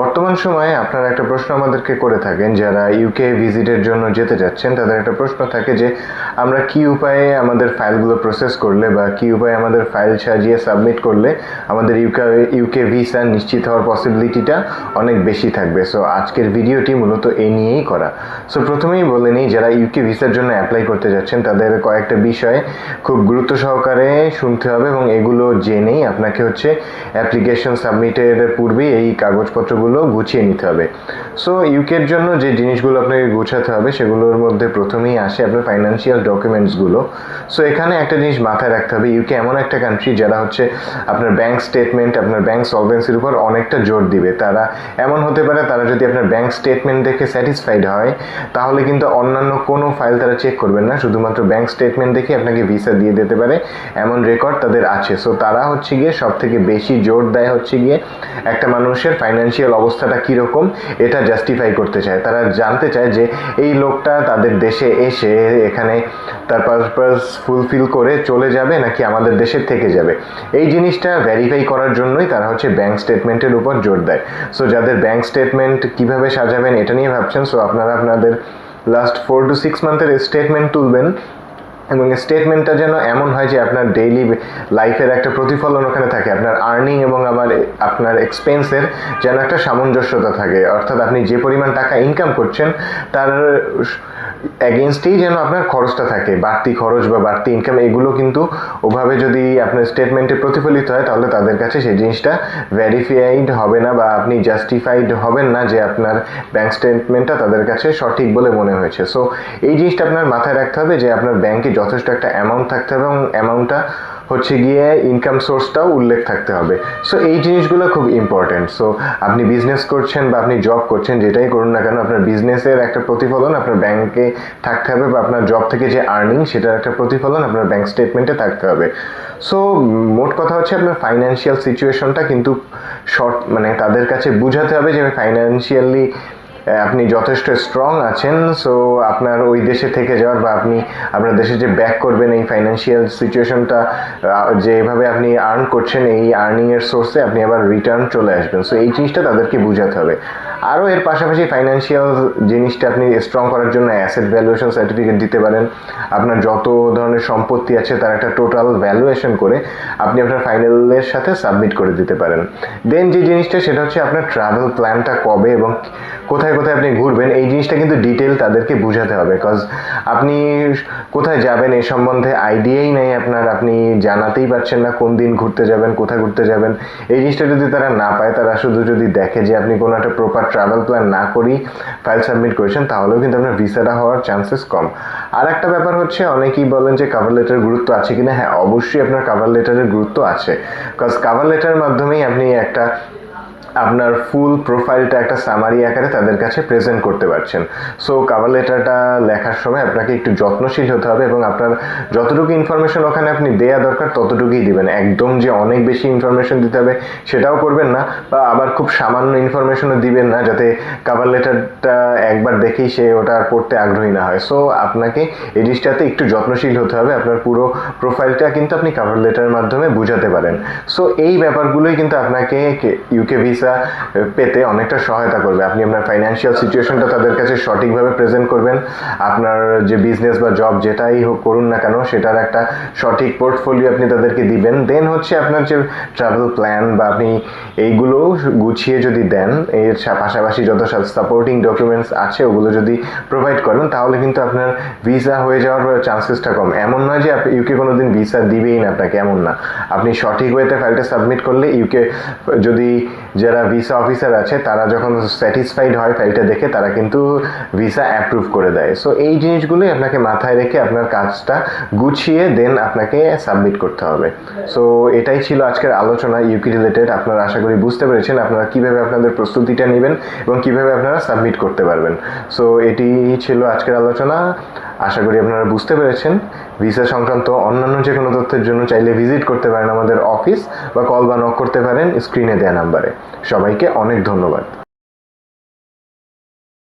বর্তমান সময়ে আপনারা একটা প্রশ্ন আমাদেরকে করে থাকেন, যারা ইউকে ভিজিটের জন্য যেতে যাচ্ছেন, তাদের একটা প্রশ্ন থাকে যে, আমরা কি উপায়ে আমাদের ফাইলগুলো প্রসেস করলে বা কি উপায়ে আমাদের ফাইল সাজিয়ে সাবমিট করলে আমাদের ইউকে ইউকে ভিসা নিশ্চিত হওয়ার পসিবিলিটিটা অনেক বেশি থাকবে? সো আজকের ভিডিওটি মূলত এই নিয়েই করা। সো প্রথমেই বলে নিই, যারা ইউকে ভিসার জন্য অ্যাপ্লাই করতে যাচ্ছেন, তাদের কয়েকটা বিষয় খুব গুরুত্ব সহকারে শুনতে হবে এবং এগুলো জেনেই আপনাকে হচ্ছে অ্যাপ্লিকেশন সাবমিটের পূর্বেই এই কাগজপত্রগুলো গুছিয়ে নিতে হবে। সো ইউকের জন্য যে জিনিসগুলো আপনাকে গুছাতে হবে, সেগুলোর মধ্যে প্রথমেই আসে আপনার ফাইন্যান্সিয়াল ডকুমেন্টসগুলো সো এখানে একটা জিনিস মাথায় রাখতে হবে ইউকে এমন একটা কান্ট্রি যারা হচ্ছে আপনার ব্যাংক স্টেটমেন্ট আপনার ব্যাংক সলভেন্সির উপর অনেকটা জোর দিবে। তারা এমন হতে পারে, তারা যদি আপনার ব্যাংক স্টেটমেন্ট দেখে স্যাটিসফাইড হয়, তাহলে কিন্তু অন্যান্য কোনো ফাইল তারা চেক করবেন না। শুধুমাত্র ব্যাংক স্টেটমেন্ট দেখে আপনাকে ভিসা দিয়ে দিতে পারে, এমন রেকর্ড তাদের আছে। সো তারা হচ্ছে গিয়ে সব থেকে বেশি জোর দেয় হচ্ছে গিয়ে একটা মানুষের ফাইন্যান্সিয়াল অবস্থাটা কীরকম, এটা জাস্টিফাই করতে চায়। তারা জানতে চায় যে এই লোকটা তাদের দেশে এসে এখানে তার পারপাস ফুলফিল করে চলে যাবে নাকি আমাদের দেশে থেকে যাবে। এই জিনিসটা ভেরিফাই করার জন্যই তারা হচ্ছে ব্যাংক স্টেটমেন্টের উপর জোর দেয়। সো যাদের ব্যাংক স্টেটমেন্ট কীভাবে সাজাবেন এটা নিয়ে ভাবছেন সো আপনারা আপনাদের লাস্ট ফোর টু সিক্স মান্থের স্টেটমেন্ট তুলবেন। এবং স্টেটমেন্টটা যেন এমন হয় যে আপনার ডেইলি লাইফের একটা প্রতিফলন ওখানে থাকে, আপনার আর্নিং এবং আবার আপনার এক্সপেন্সের যেন একটা সামঞ্জস্যতা থাকে। অর্থাৎ আপনি যে পরিমাণ টাকা ইনকাম করছেন, তার অ্যাগেনস্টেই যেন আপনার খরচটা থাকে, বাড়তি খরচ বা বাড়তি ইনকাম এগুলো কিন্তু ওভাবে যদি আপনার স্টেটমেন্টে প্রতিফলিত হয়, তাহলে তাদের কাছে সেই জিনিসটা ভ্যারিফাইড হবে না বা আপনি জাস্টিফাইড হবেন না যে আপনার ব্যাঙ্ক স্টেটমেন্টটা তাদের কাছে সঠিক বলে মনে হয়েছে। সো এই জিনিসটা আপনার মাথায় রাখতে হবে যে আপনার ব্যাংকে যথেষ্ট একটা অ্যামাউন্ট থাকতে হবে এবং অ্যামাউন্টটা হচ্ছে গিয়ে ইনকাম সোর্সটাও উল্লেখ থাকতে হবে। সো এই জিনিসগুলো খুব ইম্পর্টেন্ট সো আপনি বিজনেস করছেন বা আপনি জব করছেন, যেটাই করুন না কেন, আপনার বিজনেসের একটা প্রতিফলন আপনার ব্যাংকে থাকতে হবে বা আপনার জব থেকে যে আর্নিং সেটার একটা প্রতিফলন আপনার ব্যাংক স্টেটমেন্টে থাকতে হবে। সো মোট কথা হচ্ছে আপনার ফাইন্যান্সিয়াল সিচুয়েশনটা কিন্তু শর্ট মানে তাদের কাছে বুঝাতে হবে যে ফাইন্যান্সিয়ালি আপনি যথেষ্ট স্ট্রং আছেন সো আপনার ওই দেশে থেকে যাওয়ার বা আপনি আপনার দেশে যে ব্যাক করবেন এই ফাইন্যান্সিয়াল সিচুয়েশনটা যেভাবে আপনি আর্ন করছেন, এই আর্নিংয়ের সোর্সে আপনি আবার রিটার্ন চলে আসবেন। সো এই জিনিসটা তাদেরকে বোঝাতে হবে। আরও এর পাশাপাশি ফাইন্যান্সিয়াল জিনিসটা আপনি স্ট্রং করার জন্য অ্যাসেট ভ্যালুয়েশন সার্টিফিকেট দিতে পারেন। আপনার যত ধরনের সম্পত্তি আছে, তার একটা টোটাল ভ্যালুয়েশন করে আপনি আপনার ফাইনালের সাথে সাবমিট করে দিতে পারেন। দেন যে জিনিসটা, সেটা হচ্ছে আপনার ট্রাভেল প্ল্যানটা কবে এবং কোথায় কোথায় আপনি ঘুরবেন, এই জিনিসটা কিন্তু ডিটেল তাদেরকে বোঝাতে হবে। কজ আপনি কোথায় যাবেন এই সম্বন্ধে আইডিয়াই নেই আপনার, আপনি জানাতেই পারছেন না কোন দিন ঘুরতে যাবেন, কোথায় ঘুরতে যাবেন। এই জিনিসটা যদি তারা না পায়, তারা শুধু যদি দেখে যে আপনি কোনো একটা প্রপার ট্রাভেল প্ল্যান না করি ফাইল সাবমিট করেছেন, তাহলেও কিন্তু আপনার ভিসাটা হওয়ার চান্সেস কম। আর একটা ব্যাপার হচ্ছে, অনেকেই বলেন যে কাভার লেটার গুরুত্ব আছে কিনা। হ্যাঁ অবশ্যই আপনার কাভার লেটারের গুরুত্ব আছে। কজ কাভার লেটারের মাধ্যমেই আপনি একটা আপনার ফুল প্রোফাইলটা একটা সামারি আকারে তাদের কাছে প্রেজেন্ট করতে পারছেন। সো কাভার লেটারটা লেখার সময় আপনাকে একটু যত্নশীল হতে হবে এবং আপনার যতটুকু ইনফরমেশন ওখানে আপনি দেয়া দরকার, ততটুকুই দিবেন। একদম যে অনেক বেশি ইনফরমেশন দিতে হবে সেটাও করবেন না বা আবার খুব সামান্য ইনফরমেশনও দিবেন না যাতে কাভার লেটারটা একবার দেখেই সে ওটা পড়তে আগ্রহী না হয়। সো আপনাকে এই জিনিসটাতে একটু যত্নশীল হতে হবে। আপনার পুরো প্রোফাইলটা কিন্তু আপনি কাভার লেটারের মাধ্যমে বুঝাতে পারেন। সো এই ব্যাপারগুলোই কিন্তু আপনাকে ইউকে ভিসা পেতে অনেকটা সহায়তা করবে। আপনি আপনার ফাইন্যান্সিয়াল সিচুয়েশনটা তাদের কাছে সঠিকভাবে প্রেজেন্ট করবেন। আপনার যে বিজনেস বা জব যেটাই হোক, করুন না কেন, সেটার একটা সঠিক পোর্টফোলিও আপনি তাদেরকে দিবেন। দেন হচ্ছে আপনার যে ট্রাভেল প্ল্যান বা আপনি এইগুলো গুছিয়ে যদি দেন, এর পাশাপাশি যত সাপোর্টিং ডকুমেন্টস আছে, ওগুলো যদি প্রোভাইড করেন, তাহলে কিন্তু আপনার ভিসা হয়ে যাওয়ার চান্সেসটা কম। এমন নয় যে ইউকে কোনো দিন ভিসা দিবেই না আপনাকে, এমন না। আপনি সঠিক ওয়েতে ফাইলটা সাবমিট করলে ইউকে যদি যারা ভিসা অফিসার আছে, তারা যখন স্যাটিসফাইড হয় ফাইলটা দেখে, তারা কিন্তু ভিসা অ্যাপ্রুভ করে দেয়। সো এই জিনিসগুলোই আপনাকে মাথায় রেখে আপনার কাজটা গুছিয়ে দেন আপনাকে সাবমিট করতে হবে। সো এটাই ছিল আজকের আলোচনা ইউকি রিলেটেড আপনারা আশা করি বুঝতে পেরেছেন আপনারা কীভাবে আপনাদের প্রস্তুতিটা নেবেন এবং কীভাবে আপনারা সাবমিট করতে পারবেন। সো এটি ছিল আজকের আলোচনা। আশা করি আপনারা বুঝতে পেরেছেন। ভিসা সংক্রান্ত অন্যান্য যে কোনো তথ্যের জন্য চাইলে ভিজিট করতে পারেন আমাদের অফিস বা কল বা নক করতে পারেন স্ক্রিনে দেওয়া নাম্বারে। সবাইকে অনেক ধন্যবাদ।